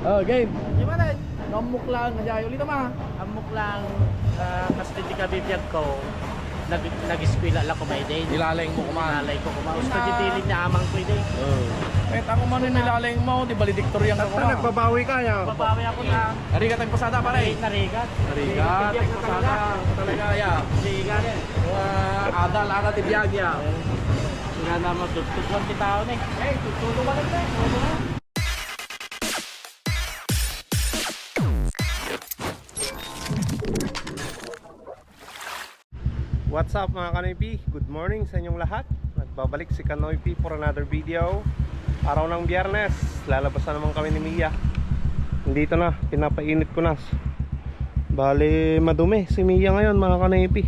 Oh, game. Gimana? Namuk lang, aja ulit mah. Amok lang uh, kasi di ka bibiyag ko. Nag nag-eskwela lang ko may day. Nilaleng mo kumahan. Nalay ko kumaus ko ditilig niya amang ko day. Oh. Eh, ako man yung nilaleng mo, di valedictorian ka kumahan. nagbabawi ka ya. Babawi ako na Arigat ang pasada pare. narigat. Arigat ang pasada. Talaga, ya. Narigat eh. Uh, adal, adal, tibiyag ya. Nga naman tututwan ti tao ni. Eh, tutulong ka na. What's up mga Kanoypi? Good morning sa inyong lahat. Nagbabalik si Kanoypi for another video. Araw ng biyernes, lalabas na naman kami ni Mia. Dito na, pinapainit ko na. Bale, madumi si Mia ngayon mga Kanoypi.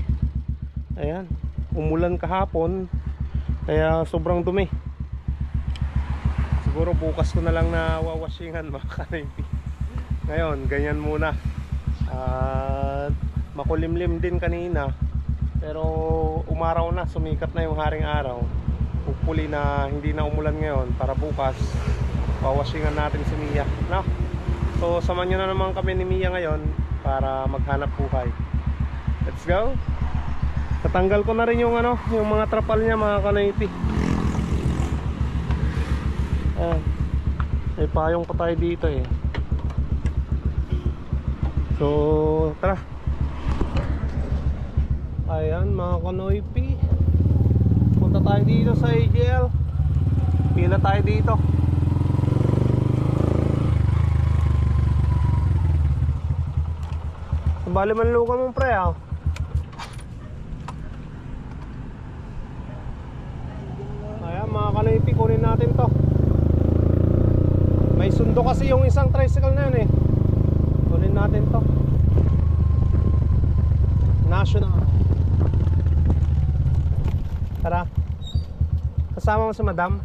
Ayan, umulan kahapon. Kaya sobrang dumi. Siguro bukas ko na lang na wawashingan mga Kanoypi. Ngayon, ganyan muna. At makulimlim din kanina. Pero umaraw na, sumikat na yung haring araw. Hopefully na hindi na umulan ngayon para bukas wawasingan natin si Mia. No? So samahan nyo na naman kami ni Mia ngayon para maghanap buhay. Let's go! Tatanggal ko na rin yung ano, yung mga trapal niya mga kanaypi. Ah, may payong pa tayo dito eh. So, tara. Ayan mga kanoypi Punta tayo dito sa AGL Pila tayo dito. Bali manlukan mong pre ah. Ayan mga kanoypi kunin natin to. May sundo kasi yung isang tricycle na yun eh. Kunin natin to. National Tara. Kasama mo si madam?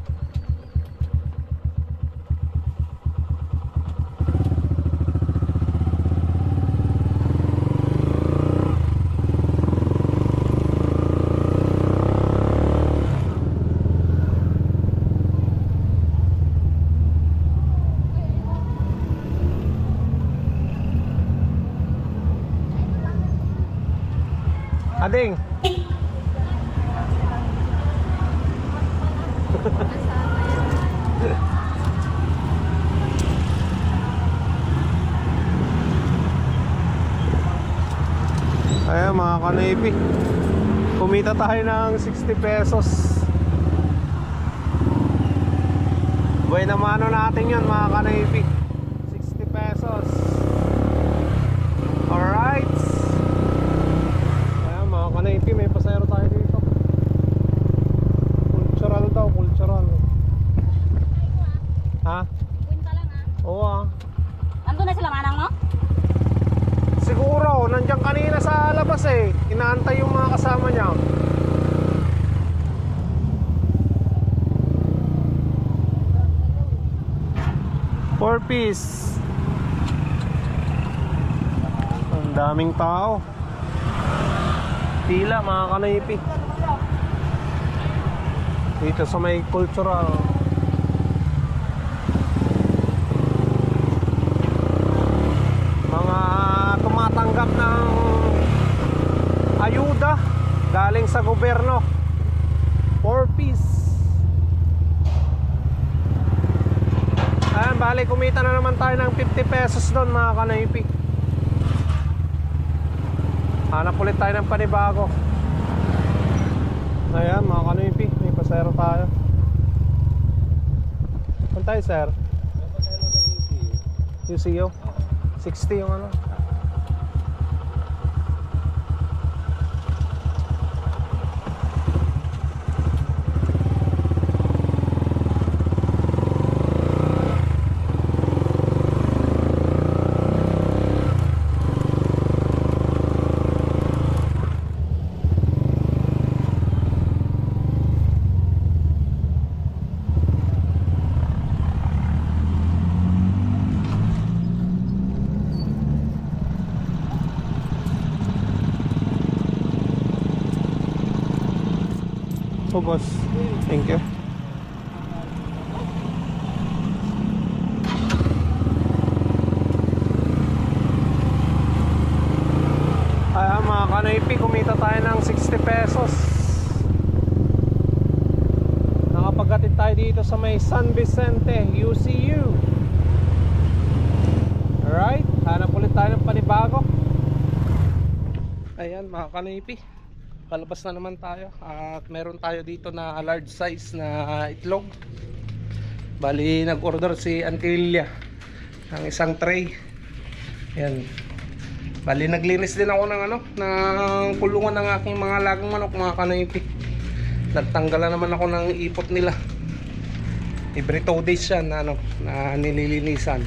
Ading. Ayan mga kanaypi Kumita tayo ng 60 pesos. Buena mano natin yun mga kanaypi 60 pesos Alright Ayan mga kanaypi may pasayro tayo dito Cultural daw, cultural Ha? Kwenta lang ah. Oo ah Nandun na sila manang no? Siguro, nandiyan kanina sa labas eh. Inaantay yung mga kasama niya. Piece. Ang daming tao. Pila mga kanaypi. Dito sa may cultural. mga tumatanggap ng ayuda galing sa gobyerno 4 piece ayan bali kumita na naman tayo ng 50 pesos doon mga kanaypi. Hanap ulit tayo ng panibago. Ayan mga kanaypi may pasero tayo. Saan tayo sir? UCO 60 yung ano po boss. Thank you. Kaya mga kanaypi, kumita tayo ng 60 pesos. Nakapagkatid tayo dito sa may San Vicente UCU. Alright, hanap ulit tayo ng panibago. Ayan mga kanaypi. Palabas na naman tayo. At meron tayo dito na large size na itlog. Bali, nag-order si Auntie Lilia ng isang tray. Ayan. Bali, naglinis din ako ng ano, ng kulungan ng aking mga lagang manok, mga kanipi. Nagtanggalan naman ako ng ipot nila. Every two days yan na, ano, na nililinisan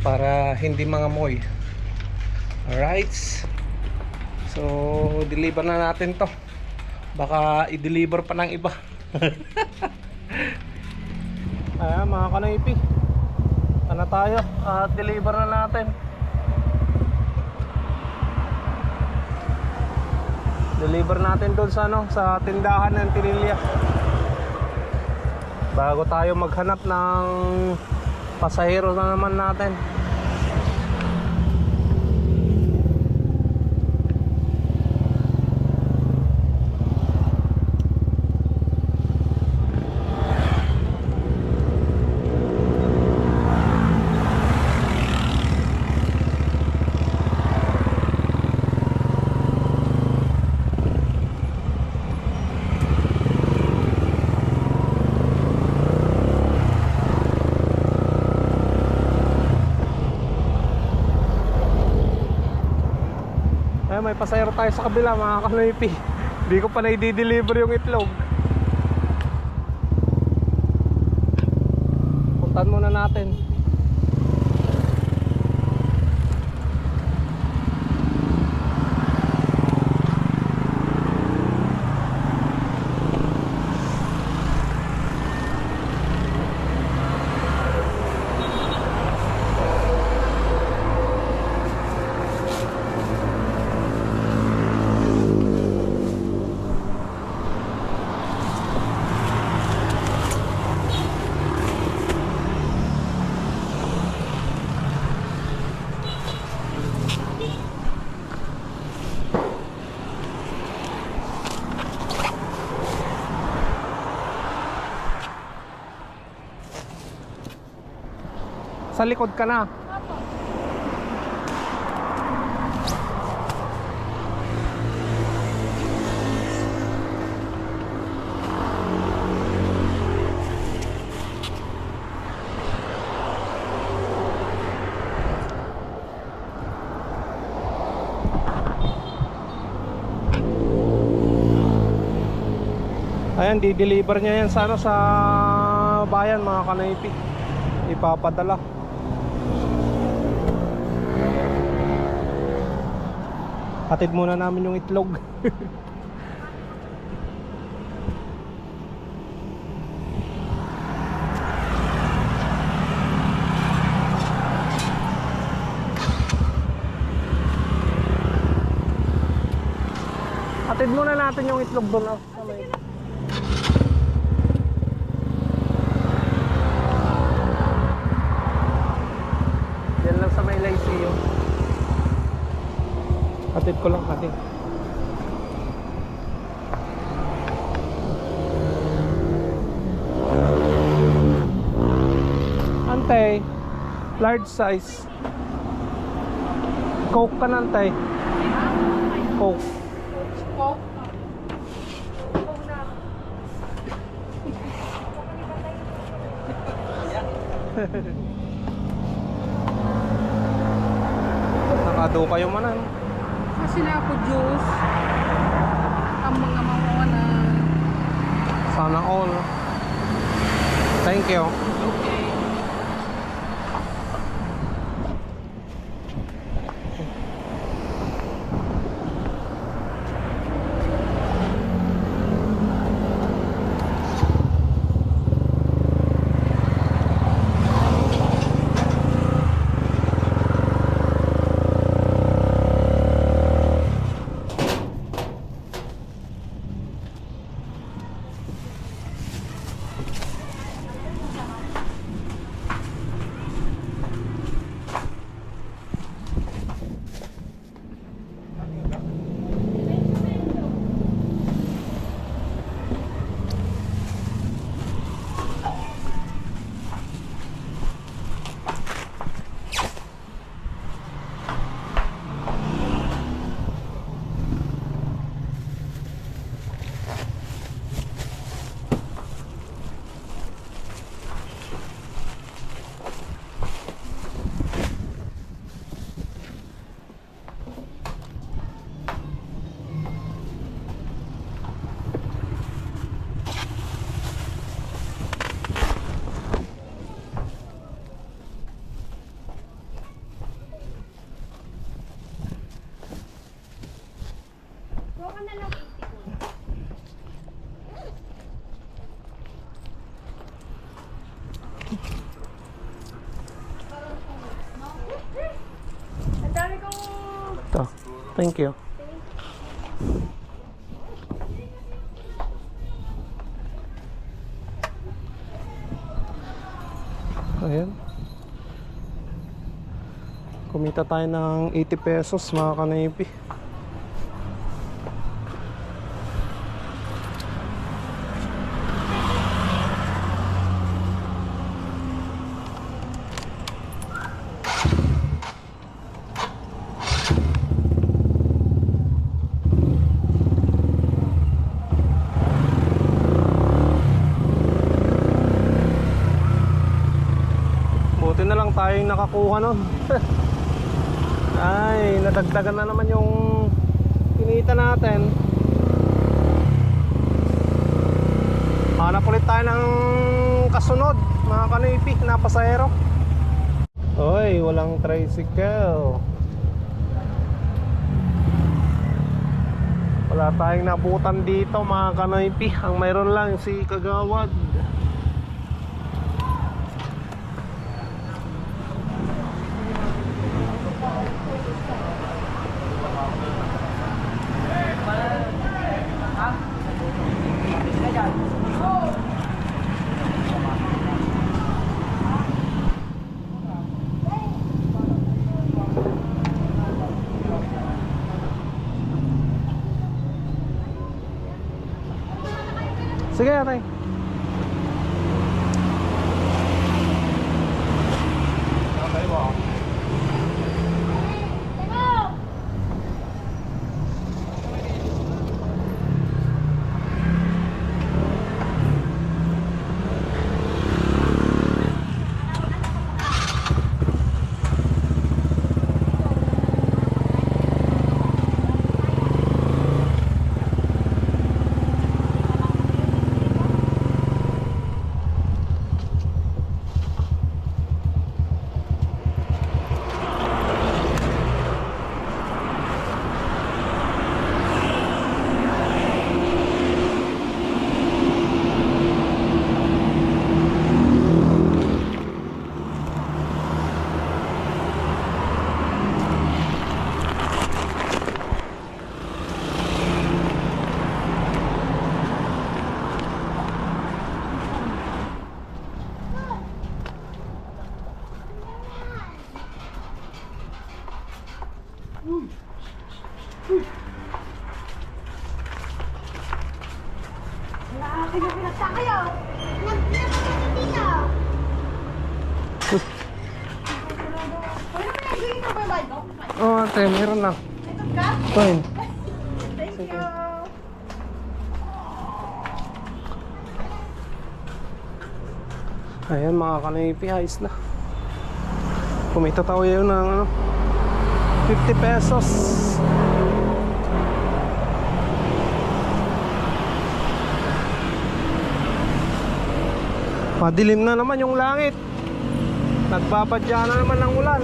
para hindi mga moy. Alright. So, deliver na natin to. Baka i-deliver pa ng iba. Ayan mga kanaypi. Ano tayo? At deliver na natin. Deliver natin doon sa ano, sa tindahan ng Tinilya. Bago tayo maghanap ng pasahero na naman natin. Ay, may pasayro tayo sa kabila mga kanoypi. Hindi ko pa na i-deliver yung itlog. Puntan muna natin. Sa likod ka na. Ayan, di-deliver niya yan sa ano sa bayan mga kanaypi. Ipapadala. Hatid muna namin yung itlog. Hatid muna natin yung itlog doon. ah, sa may- Yan lang sa may Lyceum. Hatid ko lang hatid. Antay, large size. Coke ka na, antay. Coke. Nakado kayo man ano. Kasi na ako juice. Ang mga mamuha na. Sana all. Thank you. Okay. Thank you. Ayan. Kumita tayo ng 80 pesos mga kanaypi. Buti na lang nakakuha nun. Ay, nadagdagan na naman yung kinita natin. Hanap ulit tayo ng kasunod, mga kanipi, na pasahero. Hoy, walang tricycle. Wala tayong nabutan dito, mga kanipi. Ang mayroon lang si Kagawad. Sige, atay. Oh, ate, meron na. Fine. Sige. Ayan mga kanipi, ayos na. Kumita tayo yun ng ano, 50 pesos. Madilim na naman yung langit. Nagbabadya na naman ng ulan.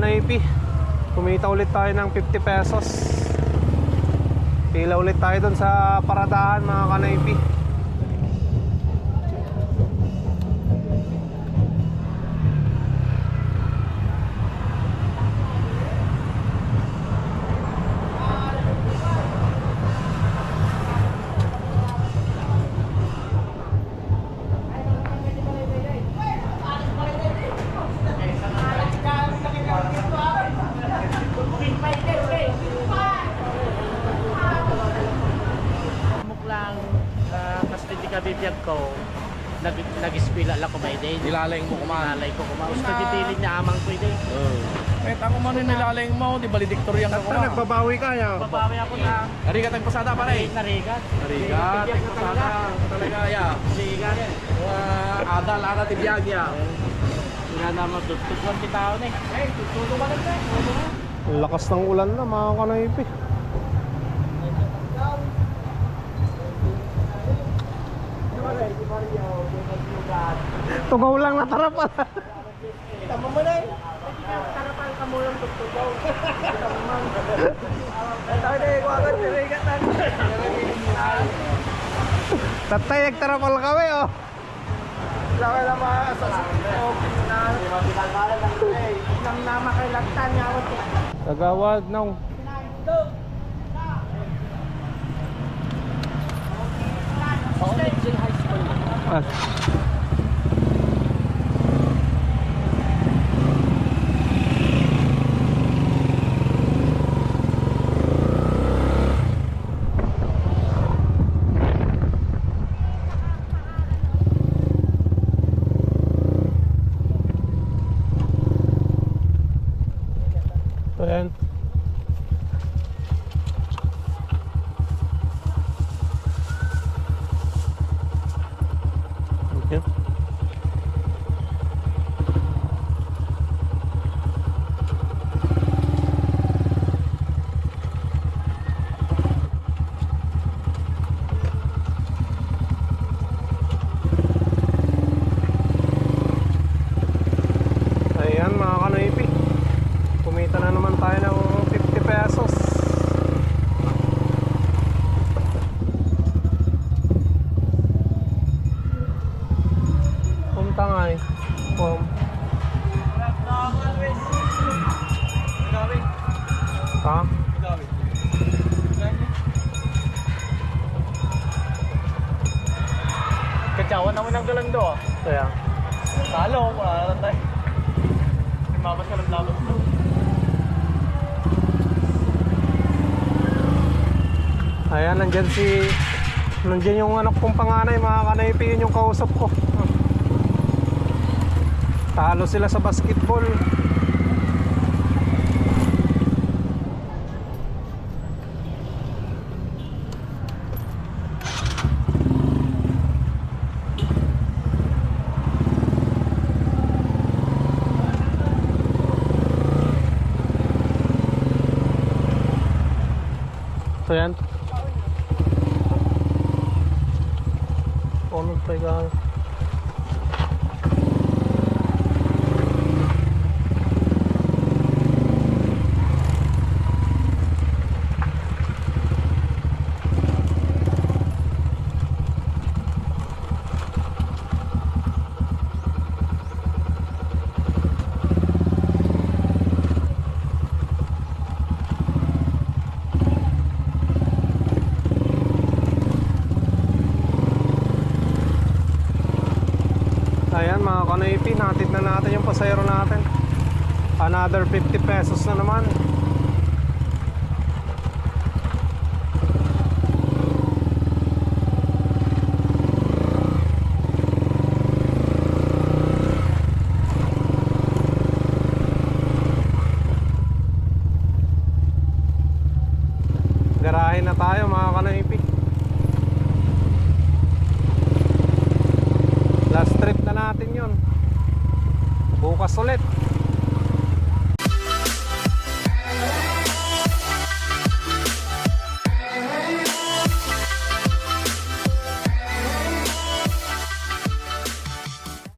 Mga kanaypi Kumita ulit tayo ng 50 pesos. Pila ulit tayo dun sa paradahan mga kanaypi ko nag nag-eskwela lang ko may day. Nilalayng mo kumain. Nilalay ko kuma. Gusto ditilin niya amang ko day. Kahit ako man yung nilalayng mo, di valedictorian ka At kumain. nagbabawi ka ya. Babawi ako na Arigat ang pasada pa rin. narigat. Arigat ang pasada. Talaga ya. Narigat. Mga adal, ana tibiyag ya. Nga naman tututwan kita ako na eh. Eh, tutulong ka lang eh. Ang lakas ng ulan na mga kanaypi. Tugaw lang natara pa. Tatay, nagtarapal kami oh. Kagawad nung. Ah. So yan. Thank you. Ayan mga kanoipi Kumita na naman tayo ng 50 pesos Punta nga eh Pum. Ha? Katsawan naman ang galang do. Kaya Talo, wala na tayo. Lumabas ka lang labas do. Ayan, nandyan si Nandyan yung anak kong panganay Mga kanaypi yun yung kausap ko. Talo sila sa basketball So yan Ano tayo Ayan mga kanaypi, natid na pasayro natin. Another 50 pesos na naman. Garahe na tayo mga